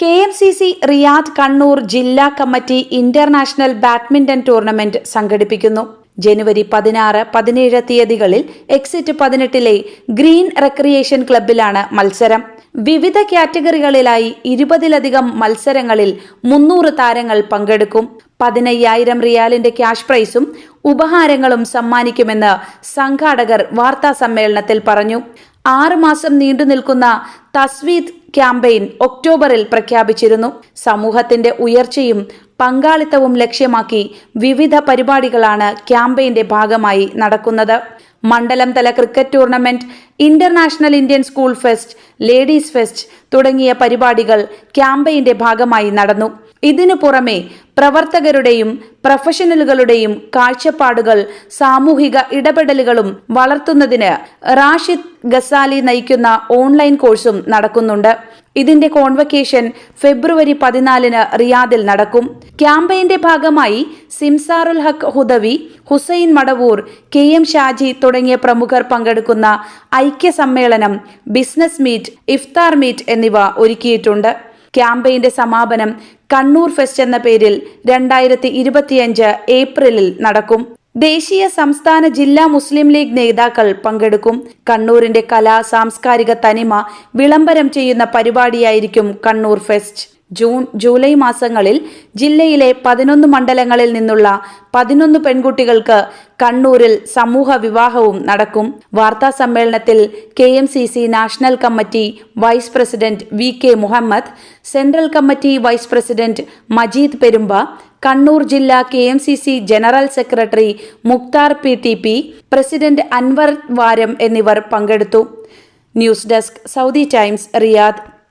K M C C Riyadh Kannur ജില്ലാ committee international badminton tournament സംഘടിപ്പിക്കുന്നു. ജനുവരി പതിനാറ് പതിനേഴ് തീയതികളിൽ എക്സിറ്റ് പതിനെട്ടിലെ ഗ്രീൻ റെക്രിയേഷൻ ക്ലബിലാണ് മത്സരം. വിവിധ കാറ്റഗറികളിലായി ഇരുപതിലധികം മത്സരങ്ങളിൽ മുന്നൂറ് താരങ്ങൾ പങ്കെടുക്കും. പതിനയ്യായിരം റിയാലിന്റെ ക്യാഷ് പ്രൈസും ഉപഹാരങ്ങളും സമ്മാനിക്കുമെന്ന് സംഘാടകർ വാർത്താ സമ്മേളനത്തിൽ പറഞ്ഞു. ആറ് മാസം നീണ്ടു നിൽക്കുന്ന തസ്വീദ് ക്യാമ്പയിൻ ഒക്ടോബറിൽ പ്രഖ്യാപിച്ചിരുന്നു. സമൂഹത്തിന്റെ ഉയർച്ചയും പങ്കാളിത്തവും ലക്ഷ്യമാക്കി വിവിധ പരിപാടികളാണ് ക്യാമ്പയിന്റെ ഭാഗമായി നടക്കുന്നത്. മണ്ഡലം തല cricket tournament international Indian school fest ladies fest തുടങ്ങിയ പരിപാടികൾ ക്യാമ്പയിന്റെ ഭാഗമായി നടന്നു. ഇതിനു പുറമെ പ്രവർത്തകരുടെയും പ്രൊഫഷണലുകളുടെയും കാഴ്ചപ്പാടുകൾ സാമൂഹിക ഇടപെടലുകളും വളർത്തുന്നതിന് റാഷിദ് ഗസാലി നയിക്കുന്ന ഓൺലൈൻ കോഴ്സും നടക്കുന്നുണ്ട്. ഇതിന്റെ കോൺവക്കേഷൻ ഫെബ്രുവരി പതിനാലിന് റിയാദിൽ നടക്കും. ക്യാമ്പയിന്റെ ഭാഗമായി സിംസാറുൽ ഹക്ക് ഹുദവി ഹുസൈൻ മടവൂർ കെ എം ഷാജി തുടങ്ങിയ പ്രമുഖർ പങ്കെടുക്കുന്ന ഐക്യ സമ്മേളനം ബിസിനസ് മീറ്റ് ഇഫ്താർ മീറ്റ് എന്നിവ ഒരുക്കിയിട്ടുണ്ട്. ക്യാമ്പയിന്റെ സമാപനം കണ്ണൂർ ഫെസ്റ്റ് എന്ന പേരിൽ രണ്ടായിരത്തി ഇരുപത്തിയഞ്ച് ഏപ്രിലിൽ നടക്കും. ദേശീയ സംസ്ഥാന ജില്ലാ മുസ്ലിം ലീഗ് നേതാക്കൾ പങ്കെടുക്കും. കണ്ണൂരിന്റെ കലാ സാംസ്കാരിക തനിമ വിളംബരം ചെയ്യുന്ന പരിപാടിയായിരിക്കും കണ്ണൂർ ഫെസ്റ്റ്. ജൂൺ ജൂലൈ മാസങ്ങളിൽ ജില്ലയിലെ പതിനൊന്ന് മണ്ഡലങ്ങളിൽ നിന്നുള്ള പതിനൊന്ന് പെൺകുട്ടികൾക്ക് കണ്ണൂരിൽ സമൂഹ വിവാഹവും നടക്കും. വാർത്താ സമ്മേളനത്തിൽ K M C C national committee vice president V K Muhammad central committee vice president Majeed Perumba Kannur ജില്ലാ K M C C general secretary Mukthar P T P president Anwar Varam എന്നിവർ പങ്കെടുത്തു. News desk Saudi Times Riyadh.